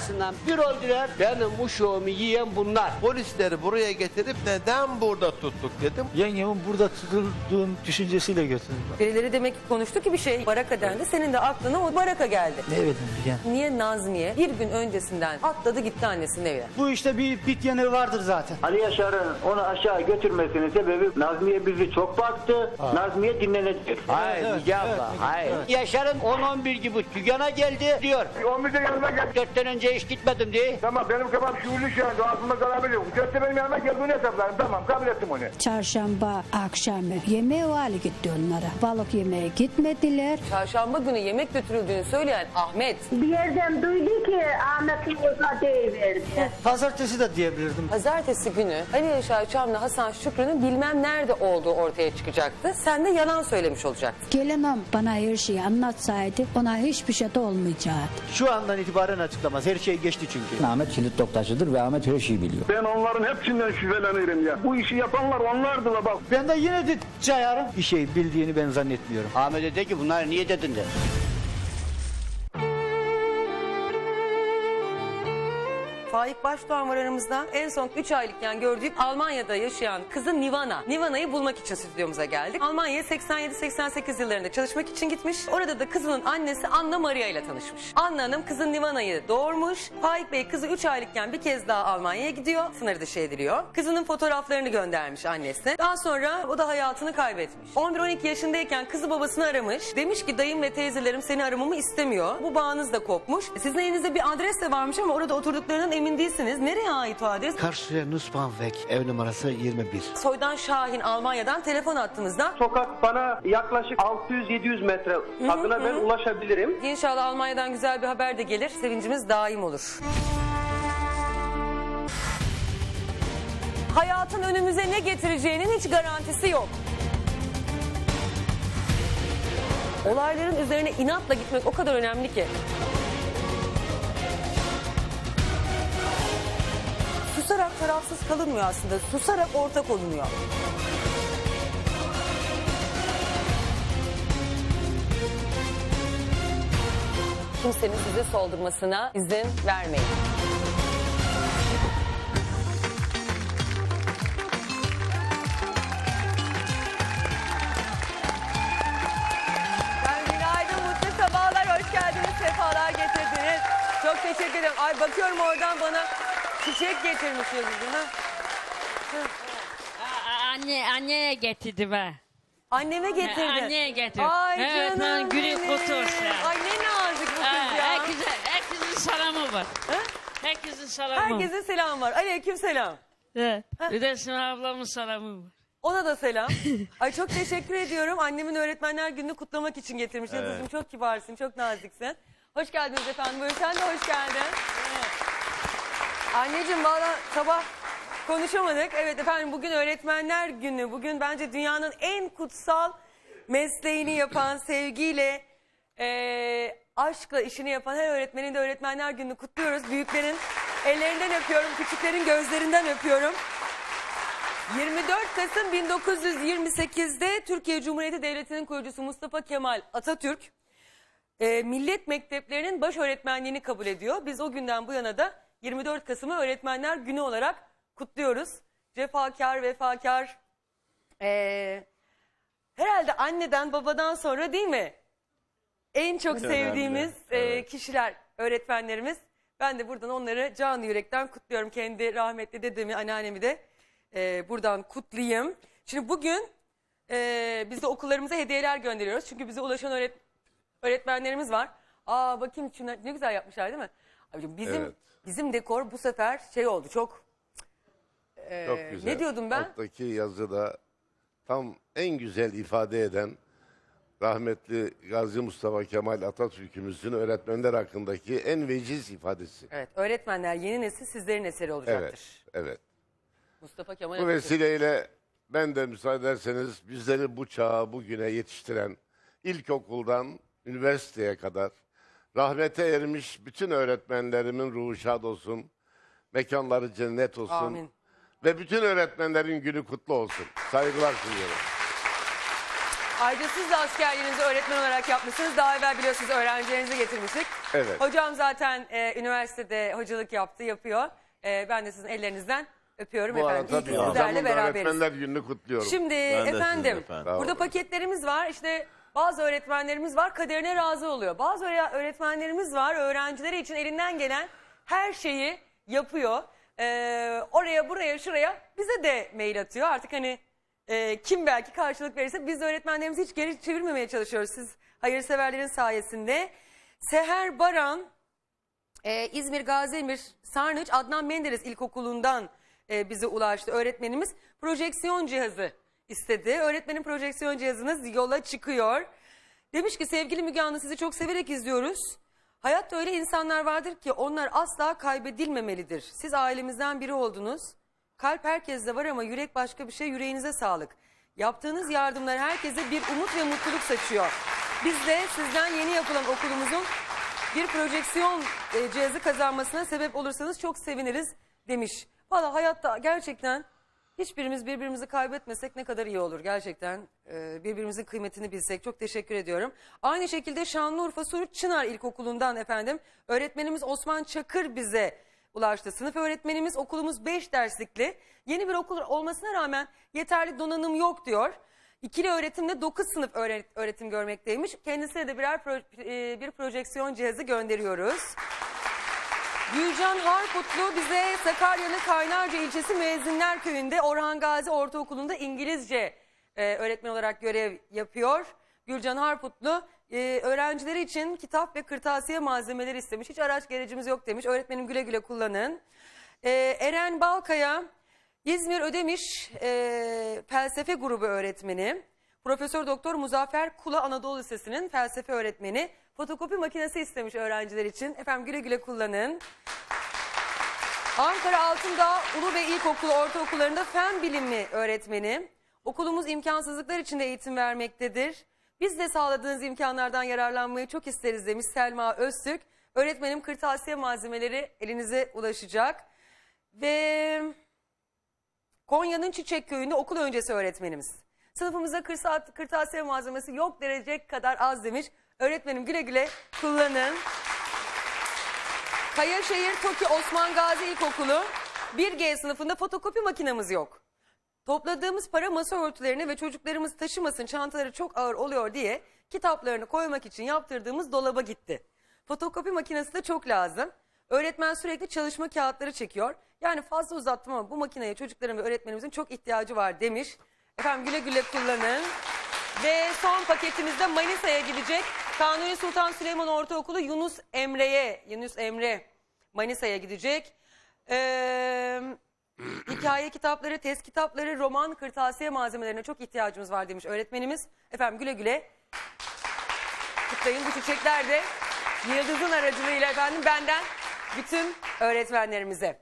arkasından bir öldüler. Benim uşağımı yiyen bunlar. Polisleri buraya getirip neden burada tuttuk dedim. Yengemin burada tutulduğun düşüncesiyle götürdüm. Birileri demek ki konuştu ki bir şey baraka dendi. Senin de aklına o baraka geldi. Ne dedim yani? Niye Nazmiye bir gün öncesinden atladı gitti annesinin evine? Bu işte bir bit yanığı vardır zaten. Ali Yaşar'ın onu aşağı götürmesinin sebebi Nazmiye bizi çok baktı. Nazmiye dinlenecek. Hayır evet, Müge abla evet, hayır. evet. Yaşar'ın 10-11 gibi dükkana geldi diyor. 11'de yanıma gel. 4 sene önce hiç gitmedim diye. Tamam benim kafam şuurlu şu anda aklımda kalabilir. Dörtte benim yanıma geldiğini hesaplarım. Tamam kabul ettim onu. Çarşamba akşamı yemeğe vali gitti onlara. Balık yemeye gitmediler. Çarşamba günü yemek götürüldüğünü söyleyen Ahmet. Bir yerden duydu ki Ahmet Yavuz'a deyiverdi. Pazartesi de diyebilirdim. Pazartesi günü Ali Yaşar Çam'la Hasan Şükrü'nün bilmem nerede olduğu ortaya çıkacaktı. Sen de yalan söylemiş olacaktın. Gelinim bana her şeyi anlatsaydı ona hiçbir şey de olmayacaktı. Şu andan itibaren açıklamaz. Her şey geçti çünkü. Ahmet kilit noktacıdır ve Ahmet her şeyi biliyor. Ben onların hepsinden şüphelenirim ya. Bu işi yapanlar onlardı la bak. Ben de yine de cayarım. Bir şey bildiğini ben zannetmiyorum. Ahmet dedi ki bunları niye dedin de. Faik Başdoğan var aramızda. En son 3 aylıkken gördük Almanya'da yaşayan kızı Nivana. Nivana'yı bulmak için stüdyomuza geldik. Almanya'ya 87-88 yıllarında çalışmak için gitmiş. Orada da kızının annesi Anna Maria ile tanışmış. Anna Hanım kızın Nivana'yı doğurmuş. Faik Bey kızı 3 aylıkken bir kez daha Almanya'ya gidiyor. Sınır dışı ediliyor. Kızının fotoğraflarını göndermiş annesine. Daha sonra o da hayatını kaybetmiş. 11-12 yaşındayken kızı babasını aramış. Demiş ki dayım ve teyzelerim seni aramamı istemiyor. Bu bağınız da kopmuş. Sizin elinizde bir adres de varmış ama orada oturduklarından emin değilsiniz. Nereye ait o adres? Karşıya Nussbahnweg ev numarası 21. Soydan Şahin Almanya'dan telefon attığınızda Sokak bana yaklaşık 600-700 metre adına ben ulaşabilirim. inşallah Almanya'dan güzel bir haber de gelir. Sevincimiz daim olur. Hayatın önümüze ne getireceğinin hiç garantisi yok. Olayların üzerine inatla gitmek o kadar önemli ki. Tarafsız kalınmıyor aslında. Susarak ortak olunuyor. Kimsenin size soldurmasına izin vermeyin. Ben günaydın, mutlu sabahlar, hoş geldiniz, sefalar getirdiniz. Çok teşekkür ederim. Ay bakıyorum oradan bana çiçek getirmişsiniz. Ha? Anne anneye getirdi be. Anneme getirdin. Anneye getir. Ay Evet, canım ben gülü benim. kurtulsun. Ay ne nazik bu kız Ha, ya. herkese, herkesin selamı var. Herkesin selamı. Herkese selam var. Aleyküm selam. Evet. Bir de Sima ablamın selamı var. Ona da selam. Ay çok teşekkür ediyorum. Annemin öğretmenler gününü kutlamak için getirmiş. Yıldız'ım çok kibarsın, çok naziksin. Hoş geldiniz efendim. Buyurun sen de hoş geldin. Anneciğim valla sabah konuşamadık. Evet efendim bugün öğretmenler günü. Bugün bence dünyanın en kutsal mesleğini yapan, sevgiyle, eee, aşkla işini yapan her öğretmenin de öğretmenler gününü kutluyoruz. Büyüklerin ellerinden öpüyorum, küçüklerin gözlerinden öpüyorum. 24 Kasım 1928'de Türkiye Cumhuriyeti Devleti'nin kurucusu Mustafa Kemal Atatürk e, millet mekteplerinin baş öğretmenliğini kabul ediyor. Biz o günden bu yana da 24 Kasım'ı Öğretmenler Günü olarak kutluyoruz. Cefakar, vefakar, e, herhalde anneden babadan sonra değil mi? En çok sevdiğimiz e, kişiler öğretmenlerimiz. Ben de buradan onları canı yürekten kutluyorum. Kendi rahmetli dedemi, anneannemi de e, buradan kutlayayım. Şimdi bugün e, biz de okullarımıza hediyeler gönderiyoruz. Çünkü bize ulaşan öğret öğretmenlerimiz var. Aa bakayım şuna ne güzel yapmışlar değil mi? Abicim bizim Evet. Bizim dekor bu sefer şey oldu çok e, Çok güzel. ne diyordum ben? Alttaki yazıda tam en güzel ifade eden rahmetli Gazi Mustafa Kemal Atatürk'ümüzün öğretmenler hakkındaki en veciz ifadesi. Evet öğretmenler yeni nesil sizlerin eseri olacaktır. Evet, evet. Mustafa Kemal Bu Atatürk. vesileyle ben de müsaade ederseniz bizleri bu çağa, bugüne yetiştiren ilkokuldan üniversiteye kadar rahmete ermiş bütün öğretmenlerimin ruhu şad olsun, mekanları cennet olsun Amin. ve bütün öğretmenlerin günü kutlu olsun. Saygılar sunuyorum. Ayrıca siz de askerliğinizi öğretmen olarak yapmışsınız. Daha evvel biliyorsunuz öğrencilerinizi getirmiştik. Evet. Hocam zaten e, üniversitede hocalık yaptı, yapıyor. E, ben de sizin ellerinizden öpüyorum Bu efendim. İyi ki bir sizlerle da beraberiz. öğretmenler gününü kutluyorum. Şimdi Ben de efendim, efendim. Sağ burada olun. paketlerimiz var. İşte bazı öğretmenlerimiz var kaderine razı oluyor. Bazı öğre- öğretmenlerimiz var öğrencileri için elinden gelen her şeyi yapıyor. Ee, oraya buraya şuraya bize de mail atıyor. Artık hani e, kim belki karşılık verirse biz de öğretmenlerimizi hiç geri çevirmemeye çalışıyoruz. Siz hayırseverlerin sayesinde. Seher Baran ee, İzmir Gaziemir Sarnıç Adnan Menderes İlkokulu'ndan e, bize ulaştı. Öğretmenimiz projeksiyon cihazı istedi. Öğretmenin projeksiyon cihazınız yola çıkıyor. Demiş ki sevgili Müge Anlı sizi çok severek izliyoruz. Hayatta öyle insanlar vardır ki onlar asla kaybedilmemelidir. Siz ailemizden biri oldunuz. Kalp herkeste var ama yürek başka bir şey. Yüreğinize sağlık. Yaptığınız yardımlar herkese bir umut ve mutluluk saçıyor. Biz de sizden yeni yapılan okulumuzun bir projeksiyon e, cihazı kazanmasına sebep olursanız çok seviniriz demiş. Valla hayatta gerçekten hiçbirimiz birbirimizi kaybetmesek ne kadar iyi olur gerçekten. e, birbirimizin kıymetini bilsek çok teşekkür ediyorum. Aynı şekilde Şanlıurfa Suruç Çınar İlkokulu'ndan efendim öğretmenimiz Osman Çakır bize ulaştı. Sınıf öğretmenimiz okulumuz 5 derslikli. Yeni bir okul olmasına rağmen yeterli donanım yok diyor. İkili öğretimde 9 sınıf öğre- öğretim görmekteymiş. Kendisine de birer pro- e, bir projeksiyon cihazı gönderiyoruz. Gülcan Harputlu bize Sakarya'nın Kaynarca ilçesi Müezzinler Köyü'nde Orhan Gazi Ortaokulu'nda İngilizce e, öğretmen olarak görev yapıyor. Gülcan Harputlu e, öğrencileri için kitap ve kırtasiye malzemeleri istemiş. Hiç araç gerecimiz yok demiş. Öğretmenim güle güle kullanın. E, Eren Balkaya İzmir Ödemiş e, felsefe grubu öğretmeni. Profesör Doktor Muzaffer Kula Anadolu Lisesi'nin felsefe öğretmeni. Fotokopi makinesi istemiş öğrenciler için. Efendim güle güle kullanın. Ankara Altındağ Ulu ve İlkokulu Ortaokullarında fen bilimi öğretmeni. Okulumuz imkansızlıklar içinde eğitim vermektedir. Biz de sağladığınız imkanlardan yararlanmayı çok isteriz demiş Selma Öztürk. Öğretmenim kırtasiye malzemeleri elinize ulaşacak. Ve Konya'nın Çiçek Köyü'nde okul öncesi öğretmenimiz. Sınıfımızda kırtasiye malzemesi yok derecek kadar az demiş. Öğretmenim güle güle kullanın. Kayaşehir Toki Osman Gazi İlkokulu 1G sınıfında fotokopi makinamız yok. Topladığımız para masa örtülerini ve çocuklarımız taşımasın çantaları çok ağır oluyor diye kitaplarını koymak için yaptırdığımız dolaba gitti. Fotokopi makinesi de çok lazım. Öğretmen sürekli çalışma kağıtları çekiyor. Yani fazla uzattım ama bu makineye çocukların ve öğretmenimizin çok ihtiyacı var demiş. Efendim güle güle kullanın. Ve son paketimizde Manisa'ya gidecek. Kanuni Sultan Süleyman Ortaokulu Yunus Emre'ye, Yunus Emre Manisa'ya gidecek. Ee, hikaye kitapları, test kitapları, roman, kırtasiye malzemelerine çok ihtiyacımız var demiş öğretmenimiz. Efendim güle güle kutlayın. Bu çiçekler de Yıldız'ın aracılığıyla efendim benden bütün öğretmenlerimize.